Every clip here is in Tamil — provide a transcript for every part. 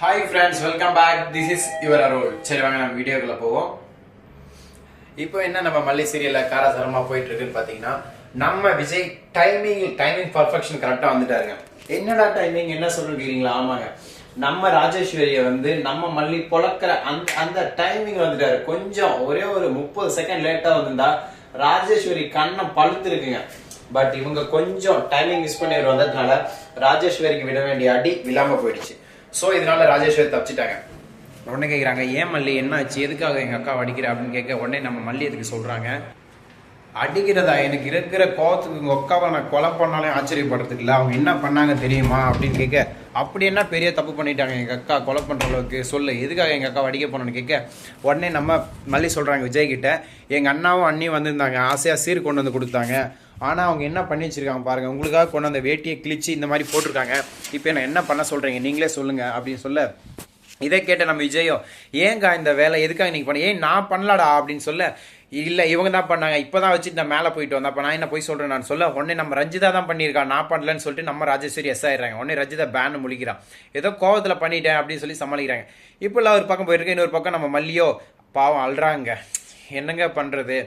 Hi friends welcome back this is your அரோல் சரி வாங்க நம்ம வீடியோக்குள்ள போவோம். இப்போ என்ன நம்ம மல்லி சீரியல்ல காராசாரமா போயிட்டு இருக்குன்னு பாத்தீங்கன்னா நம்ம விஜய் டைமிங் டைமிங் பர்ஃபெக்ஷன் கரெக்டா வந்துட்டாருங்க. என்னடா டைமிங் என்ன சொல்றீங்களா ஆமாங்க. நம்ம ராஜேஸ்வரியை வந்து நம்ம மல்லி பொழக்கிற அந்த அந்த டைமிங் வந்துட்டாரு. கொஞ்சம் ஒரே ஒரு முப்பது செகண்ட் லேட்டா வந்திருந்தா ராஜேஸ்வரி கண்ணம் பழுத்துருக்குங்க. பட் இவங்க கொஞ்சம் டைமிங் மிஸ் பண்ணி வந்ததுனால ராஜேஸ்வரிக்கு விட வேண்டிய அடி விழாம போயிடுச்சு. ஸோ இதனால ராஜேஸ்வரி தப்பிச்சிட்டாங்க. உடனே கேட்குறாங்க ஏன் மல்லி? என்ன ஆச்சு? எதுக்காக எங்கள் அக்கா அடிக்கிற? அப்படின்னு கேட்க உடனே நம்ம மல்லி இதுக்கு சொல்கிறாங்க அடிக்கிறதா? எனக்கு இருக்கிற கோவத்துக்கு உங்கள் அக்காவை நான் கொலை பண்ணாலே ஆச்சரியப்படுறதுக்கு இல்லை. அவங்க என்ன பண்ணாங்க தெரியுமா? அப்படின்னு கேட்க அப்படி என்ன பெரிய தப்பு பண்ணிட்டாங்க எங்கள் அக்கா? கொலை பண்ணுற அளவுக்கு சொல்லு. எதுக்காக எங்கள் அக்கா அடிக்க போனோன்னு கேட்க உடனே நம்ம மல்லி சொல்கிறாங்க விஜய்கிட்ட எங்கள் அண்ணாவும் அண்ணியும் வந்திருந்தாங்க. ஆசையாக சீர் கொண்டு வந்து கொடுத்தாங்க. ஆனால் அவங்க என்ன பண்ணி வச்சிருக்காங்க பாருங்கள் உங்களுக்காக கொண்டு அந்த வேட்டியை கிழிச்சு இந்த மாதிரி போட்டிருக்காங்க. இப்போ நான் என்ன பண்ண சொல்கிறீங்க நீங்களே சொல்லுங்கள் அப்படின்னு சொல்ல இதை கேட்ட நம்ம விஜயோ ஏங்கா இந்த வேலை? எதுக்காக நீங்கள் பண்ண ஏன் நான் பண்ணலாடா அப்படின்னு சொல்ல இல்லை இவங்க தான் பண்ணாங்க. இப்போ தான் வச்சுட்டு நான் மேலே போயிட்டு வந்தேன். அப்போ நான் என்ன போய் சொல்கிறேன் நான் சொல்ல உடனே நம்ம ரஞ்சிதா தான் பண்ணியிருக்கா. நான் பண்ணலன்னு சொல்லிட்டு நம்ம ராஜேஸ்வரி எஸ் ஆயிடுறாங்க. உடனே ரஞ்சிதா பேன் முழிக்கிறான் ஏதோ கோவத்தில் பண்ணிட்டேன் அப்படின்னு சொல்லி சமாளிக்கிறாங்க. இப்போ ஒரு பக்கம் போயிருக்கேன் இன்னொரு பக்கம் நம்ம மல்லியோ பாவம் அழுறாங்க. என்னங்க பண்ணுறது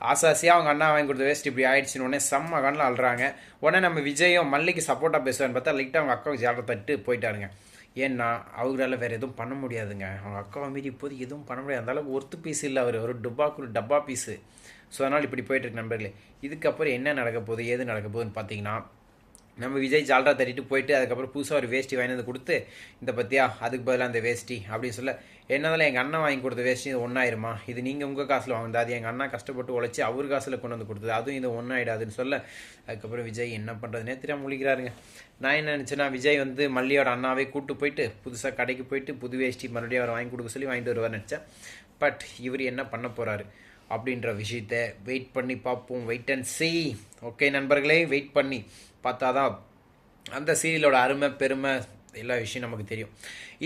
ஆசாசியாக அவங்க அண்ணா வாங்கி கொடுத்த வேஸ்ட் இப்படி ஆயிடுச்சுன்னு உடனே செம்ம கண்ணில் அழுறாங்க. உடனே நம்ம விஜயும் மல்லிக்கு சப்போர்ட்டாக பேசுவான்னு பார்த்தா லைட்டாக அவங்க அக்காவுக்கு ஜாலத்தை தட்டு போயிட்டாருங்க. ஏன்னா அவங்களால வேறு எதுவும் பண்ண முடியாதுங்க. அவங்க அக்காவை மீறி இப்போது எதுவும் பண்ண முடியாது. அந்தளவுக்கு ஒர்த்து பீஸ் இல்லை அவர். ஒரு டப்பாக்கு ஒரு டப்பா பீஸு. ஸோ அதனால் இப்படி போயிட்டுருக்கு நண்பர்களே. இதுக்கப்புறம் என்ன நடக்க போகுது? ஏது நடக்க போகுதுன்னு பார்த்தீங்கன்னா நம்ம விஜய் ஜால்ரா தட்டிட்டு போயிட்டு அதுக்கப்புறம் புதுசாக ஒரு வேஷ்டி வாங்கி வந்து கொடுத்து இந்த பத்தியா அதுக்கு பதிலாக அந்த வேஷ்டி அப்படின்னு சொல்ல என்னதான் எங்கள் அண்ணன் வாங்கி கொடுத்த வேஷ்டி இது ஒன்றாயிருமா இது நீங்கள் உங்கள் காசில் வாங்குது அது எங்கள் அண்ணா கஷ்டப்பட்டு உழைச்சி அவர் காசில் கொண்டு வந்து கொடுத்தது அதுவும் இது ஒன்றாயிடாதுன்னு சொல்ல அதுக்கப்புறம் விஜய் என்ன பண்ணுறதுனே தெரியாமல் முழிக்கிறாருங்க. நான் என்ன நினச்சேன்னா விஜய் வந்து மல்லியோட அண்ணாவே கூட்டு போயிட்டு புதுசாக கடைக்கு போயிட்டு புது வேஷ்டி மறுபடியும் அவர் வாங்கி கொடுக்க சொல்லி வாங்கிட்டு வருவார் நினச்சேன். பட் இவர் என்ன பண்ண போகிறாரு அப்படின்ற விஷயத்த வெயிட் பண்ணி பார்ப்போம். வெயிட் அண்ட் சி ஓகே நண்பர்களே வெயிட் பண்ணி பார்த்தா தான் அந்த சீரியலோட அருமை பெருமை எல்லா விஷயம் நமக்கு தெரியும்.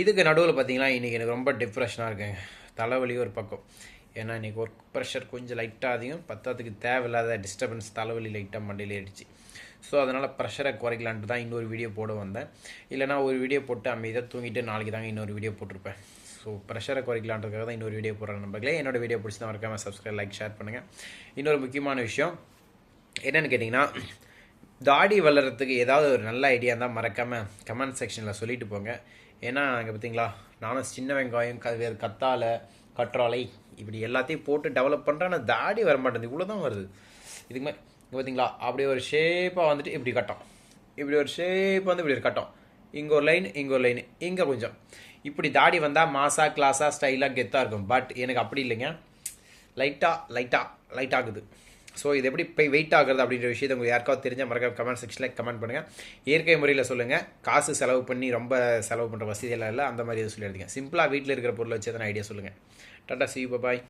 இதுக்கு நடுவில் பார்த்தீங்கன்னா இன்றைக்கி எனக்கு ரொம்ப டிப்ரெஷனாக இருக்குங்க. தலைவலி ஒரு பக்கம். ஏன்னா இன்றைக்கி ஒர்க் ப்ரெஷர் கொஞ்சம் லைட்டாக அதிகம் பத்தாத்துக்கு தேவையில்லாத டிஸ்டர்பன்ஸ் தலைவலி லைட்டாக மண்டையில் ஏறிடுச்சு ஸோ அதனால் ப்ரெஷரை குறைக்கலான்ட்டு தான் இன்னொரு வீடியோ போட வந்தேன். இல்லைனா ஒரு வீடியோ போட்டு அமைதியாக தூங்கிட்டு நாளைக்கு தாங்க இன்னொரு வீடியோ போட்டிருப்பேன். ஸோ ப்ரெஷரை குறைக்கலான்றதுக்காக தான் இன்னொரு வீடியோ போடுறேன் நம்பர்களே என்னோட வீடியோ பிடிச்சி தான் மறக்காமல் சப்ஸ்கிரைப் லைக் ஷேர் பண்ணுங்கள் இன்னொரு முக்கியமான விஷயம் என்னென்னு கேட்டிங்கன்னா தாடி வளர்கிறதுக்கு ஏதாவது ஒரு நல்ல ஐடியா இருந்தால் மறக்காமல் கமெண்ட் செக்ஷனில் சொல்லிட்டு போங்க. ஏன்னா அங்கே பார்த்தீங்களா நானும் சின்ன வெங்காயம் க வேறு கத்தாழை கற்றாழை இப்படி எல்லாத்தையும் போட்டு டெவலப் பண்ணுறேன் ஆனால் தாடி வர மாட்டேங்குது இவ்வளோ தான் வருது. இதுக்கு மாதிரி இங்கே பார்த்தீங்களா அப்படியே ஒரு ஷேப்பாக வந்துட்டு இப்படி கட்டம். இப்படி ஒரு ஷேப் வந்து இப்படி ஒரு கட்டம். இங்கே ஒரு லைன் இங்கே ஒரு லைன் இங்கே கொஞ்சம். இப்படி தாடி வந்தால் மாசா கிளாஸாக ஸ்டைலாக கெத்தாக இருக்கும். பட் எனக்கு அப்படி இல்லைங்க. லைட்டாக லைட்டாக லைட் ஆகுது. ஸோ இது எப்படி போய் வெயிட் ஆகுறது அப்படின்ற விஷயத்தை உங்களுக்கு யாருக்காவது தெரிஞ்ச மறக்காம கமெண்ட் செக்ஷனில் கமெண்ட் பண்ணுங்கள் இயற்கை முறையில் சொல்லுங்கள் காசு செலவு பண்ணி ரொம்ப செலவு பண்ணுற வசதியெல்லாம் இல்லை. அந்த மாதிரி எதுவும் சொல்லிடுங்க சிம்பிளாக வீட்டில் இருக்கிற பொருளை வச்சு எதனா ஐடியா சொல்லுங்கள் டாட்டா சி பாய்